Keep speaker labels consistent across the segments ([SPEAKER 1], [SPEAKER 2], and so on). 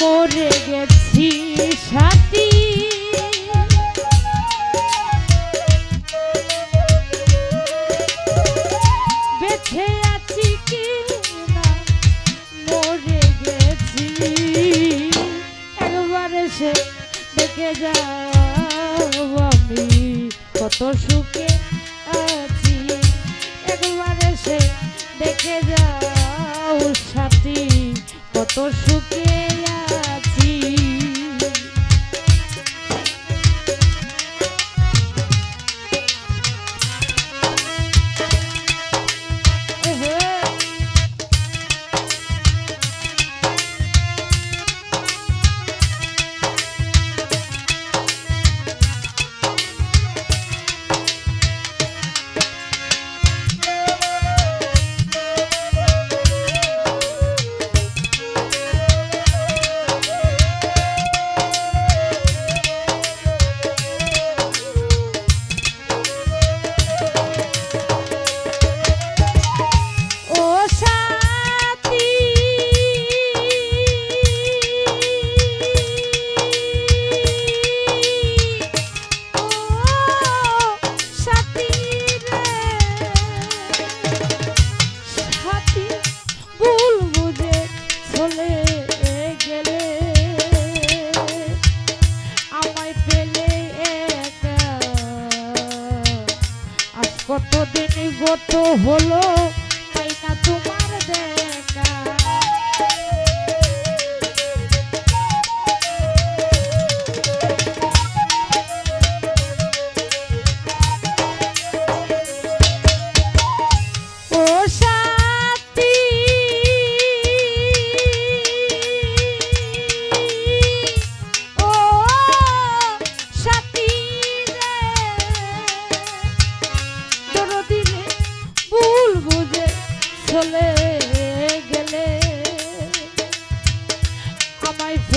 [SPEAKER 1] পড়ে গেছি আছি মরে গেছি। সে দেখে কত সুখে আছি। সে দেখে যাও সাথী, কত সুখে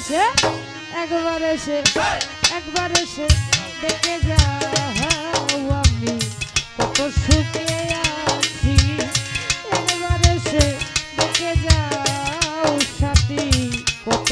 [SPEAKER 1] এসে, একবার এসে একবার এসে দেখে যাও আমি কত সুখে আছি। একবার এসে দেখে যাও সাথী, কত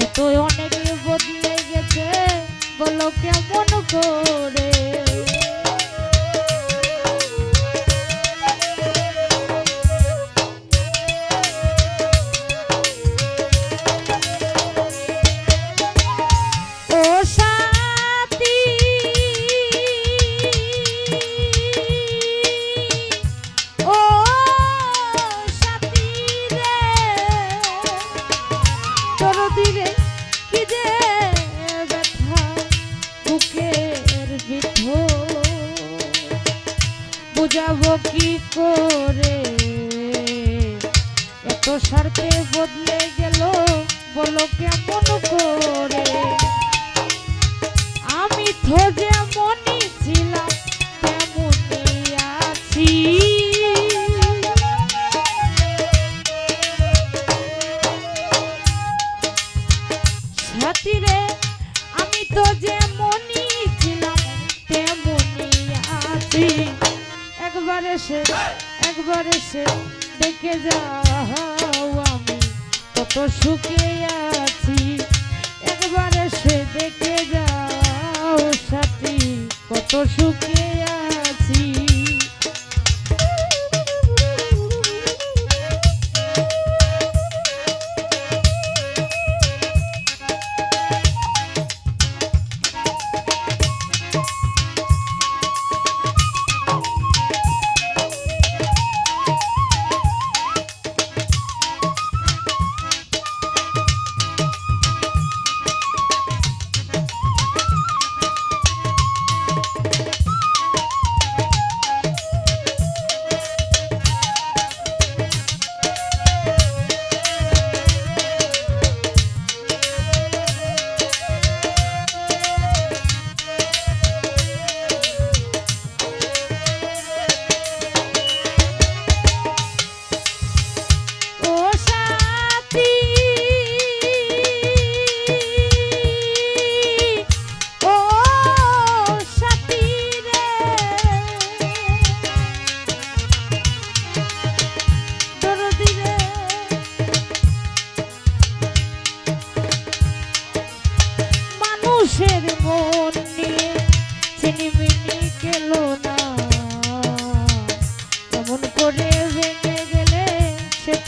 [SPEAKER 1] সে তো অনেক বদলে গেছে বলো কেমন করে? কত সুখে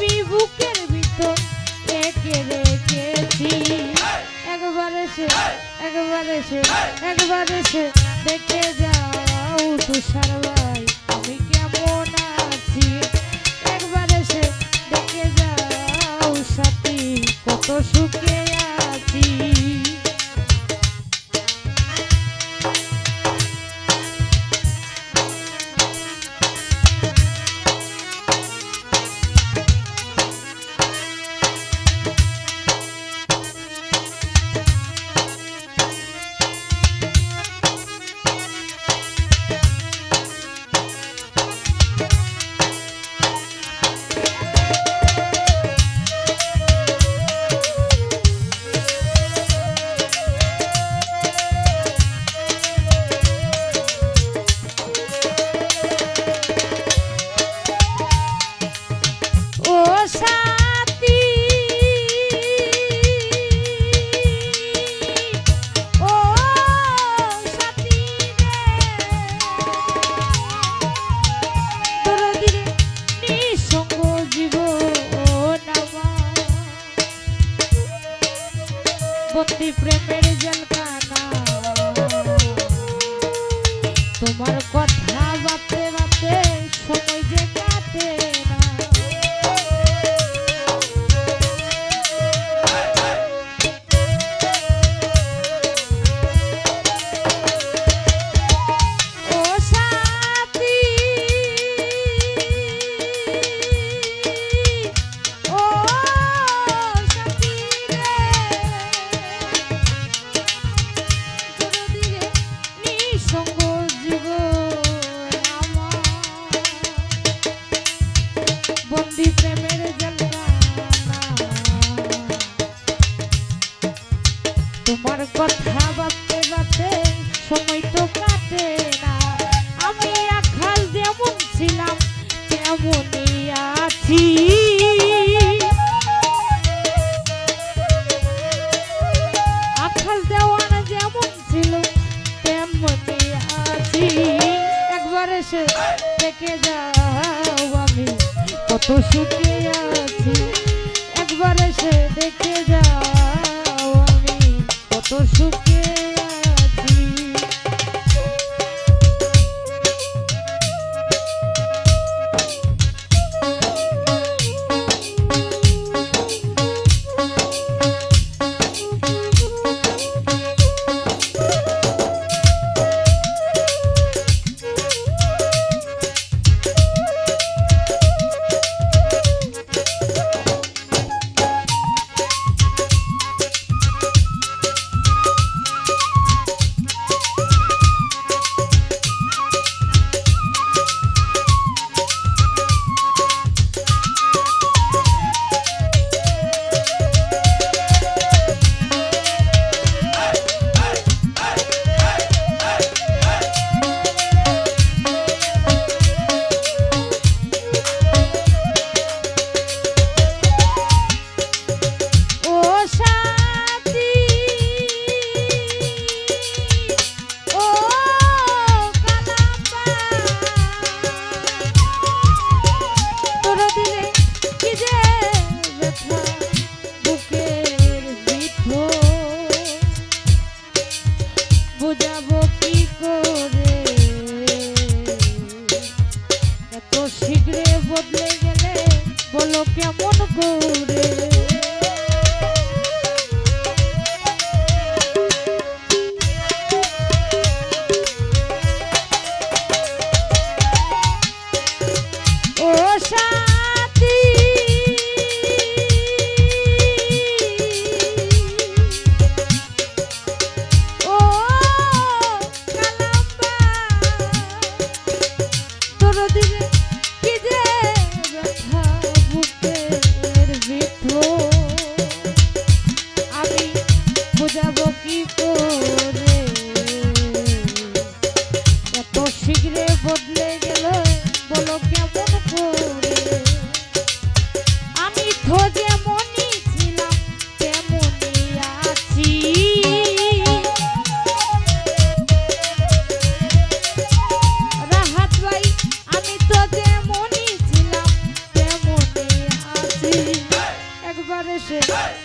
[SPEAKER 1] আমি বুকের ভিতর রেখে রেখেছি। একবার এসে একবার এসে একবার এসে দেখে যাও তুষার ভাই, আমি কেমন আছি? একবারে সে দেখে যাও সাথী, কত সুখে আছি। The water.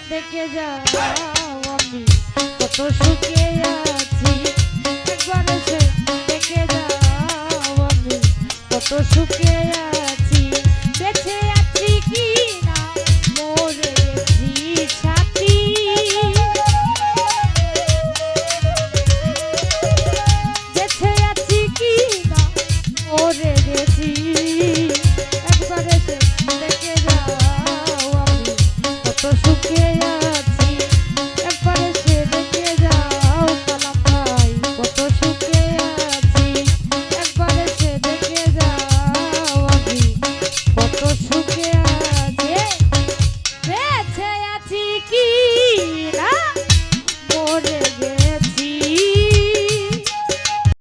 [SPEAKER 1] দেখে যাও আমি কত সুখে আছি। একবার সে দেখে যাও আমি কত সুখে আছি। বেঁচে আছি কি See you.